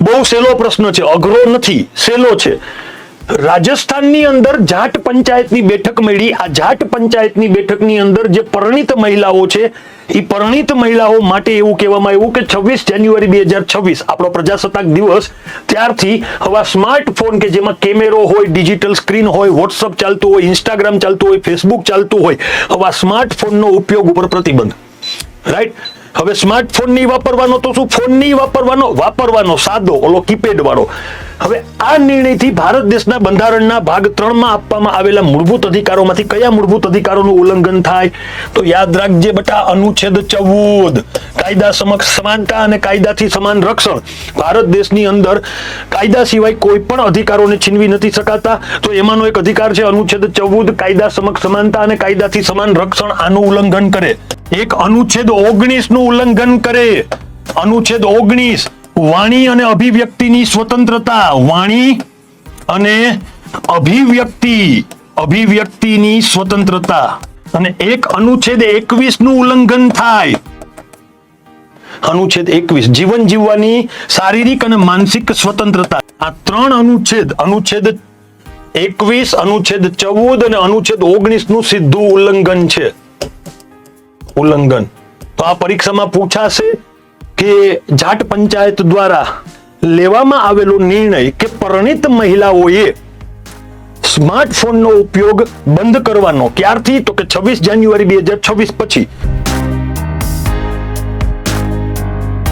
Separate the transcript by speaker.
Speaker 1: બહુ સહેલો પ્રશ્ન છે, અઘરો નથી સહેલો છે. રાજસ્થાનની અંદર જાટ પંચાયતની બેઠક મળી. આ જાટ પંચાયતની બેઠકની અંદર જે પરિણીત મહિલાઓ છે એ પરિણીત મહિલાઓ માટે એવું કહેવામાં આવ્યું કે છવ્વીસ જાન્યુઆરી બે હજાર છવ્વીસ, આપણો પ્રજાસત્તાક દિવસ, ત્યારથી હવે સ્માર્ટફોન કે જેમાં કેમેરો હોય ડિજિટલ સ્ક્રીન હોય વોટ્સઅપ ચાલતું હોય ઇન્સ્ટાગ્રામ ચાલતું હોય ફેસબુક ચાલતું હોય, હવે સ્માર્ટફોનનો ઉપયોગ ઉપર પ્રતિબંધ. રાઈટ હવે સ્માર્ટફોન નહીં વાપરવાનો તો શું? ફોન નહીં વાપરવાનો વાપરવાનો સાદો, ઓલો કીપેડ વાળો. હવે આ નિર્ણયથી ભારત દેશના બંધારણના ભાગ ત્રણમાં આપવામાં આવેલા મૂળભૂત અધિકારોમાંથી કયા મૂળભૂત અધિકારોનું ઉલ્લંઘન થાય? તો યાદ રાખજે બટા, અનુચ્છેદ ચૌદ. કાયદા સમક્ષ સમાનતા અને કાયદાથી સમાન રક્ષણ. ભારત દેશની અંદર કાયદા સિવાય કોઈ પણ અધિકારોને છીનવી નથી શકાતા. તો એમાંનો એક અધિકાર છે અનુચ્છેદ ચૌદ. કાયદા સમક્ષ સમાનતા અને કાયદાથી સમાન રક્ષણ આનું ઉલ્લંઘન કરે. એક અનુચ્છેદ ઓગણીસનું ઉલ્લંઘન કરે. અનુચ્છેદ ઓગણીસ, વાણી અને અભિવ્યક્તિની સ્વતંત્રતા. વાણી અને અભિવ્યક્તિ, અભિવ્યક્તિની સ્વતંત્રતા. અને એક અનુચ્છેદ એકવીસનું ઉલ્લંઘન થાય. અનુચ્છેદ એકવીસ, જીવન જીવવાની શારીરિક અને માનસિક સ્વતંત્રતા. આ ત્રણ અનુચ્છેદ અનુચ્છેદ એકવીસ, અનુચ્છેદ ચૌદ અને અનુચ્છેદ ઓગણીસનું સીધું ઉલ્લંઘન છે. ઉલ્લંઘન. તો આ પરીક્ષામાં પૂછાશે કે જાટ પંચાયત દ્વારા લેવામાં આવેલો નિર્ણય કે પરિણીત મહિલાઓએ સ્માર્ટફોનનો ઉપયોગ બંધ કરવાનો ક્યારથી? તો કે છવ્વીસ જાન્યુઆરી બે હજાર છવ્વીસ પછી.